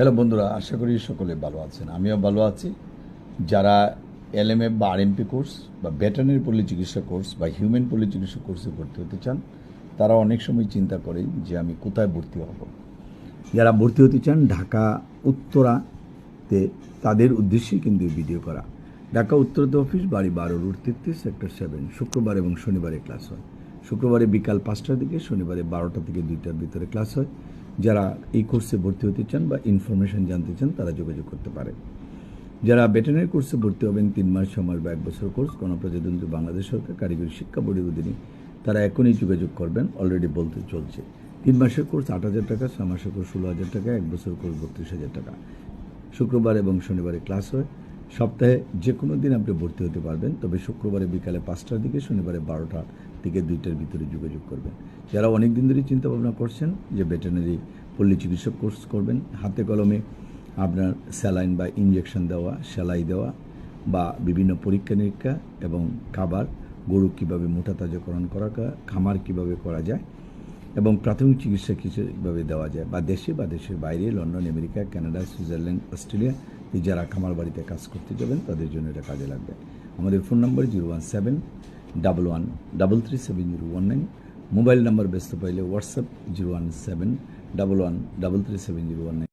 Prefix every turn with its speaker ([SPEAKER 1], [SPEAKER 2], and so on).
[SPEAKER 1] Hello বন্ধুরা, আশা করি সকলে ভালো আছেন। আমিও ভালো আছি। যারা এলএমএফ বা আরএমপি কোর্স বা ভেটারিনারি পল্লী চিকিৎসা কোর্স বা হিউম্যান পল্লী চিকিৎসা কোর্সে ভর্তি হতে চান, তারা অনেক সময় চিন্তা করেন যে আমি কোথায় ভর্তি হব। যারা ভর্তি হতে চান, ঢাকা, উত্তরাতে তাদের উদ্দেশ্যে কিন্তু এই ভিডিও করা। ঢাকা, উত্তরাতে অফিস, বাড়ি বারো রুট তেত্রিশ, সেক্টর সেভেন। শুক্রবার এবং শনিবারে ক্লাস হয়। শুক্রবারে বিকাল পাঁচটার দিকে, শনিবারে বারোটা থেকে দুইটার ভিতরে ক্লাস হয়। যারা এই কোর্সে ভর্তি হতে চান বা ইনফরমেশন জানতে চান, তারা যোগাযোগ করতে পারে। যারা ভেটেরিনারি কোর্সে ভর্তি হবেন, তিন মাস, ছ মাস বা এক বছর কোর্স গণপ্রজাতন্ত্রী বাংলাদেশ সরকার, কারিগরি শিক্ষা বোর্ডের অধীনে তারা এখনই যোগাযোগ করবেন অলরেডি বলতে চলছে। তিন মাসের কোর্স আট হাজার টাকা, ছ মাসের কোর্স ষোলো হাজার টাকা, এক বছর কোর্স বত্রিশ হাজার টাকা। শুক্রবার এবং শনিবারে ক্লাস হয়। সপ্তাহে যে কোনো দিন আপনি ভর্তি হতে পারবেন, তবে শুক্রবারে বিকালে পাঁচটার দিকে, শনিবারে বারোটার থেকে দুইটার ভিতরে যোগাযোগ করবেন। যারা অনেক দিন ধরে চিন্তা ভাবনা করছেন যে ভেটেরিনারি পল্লী চিকিৎসক কোর্স করবেন। হাতে কলমে আপনার স্যালাইন বা ইঞ্জেকশন দেওয়া, সেলাই দেওয়া বা বিভিন্ন পরীক্ষা নিরীক্ষা এবং খাবার, গরু কীভাবে মোটা তাজাকরণ করা খামার কীভাবে করা যায় এবং প্রাথমিক চিকিৎসা কীভাবে দেওয়া যায় বা দেশে বা দেশের বাইরে, London, America, Canada, Switzerland, Australia যারা খামার বাড়িতে কাজ করতে যাবেন তাদের জন্য এটা কাজে লাগবে। আমাদের phone number zero one seven double one double three seven zero one nine. Mobile number ব্যস্ত পাইলে WhatsApp zero one seven double one double three seven zero one nine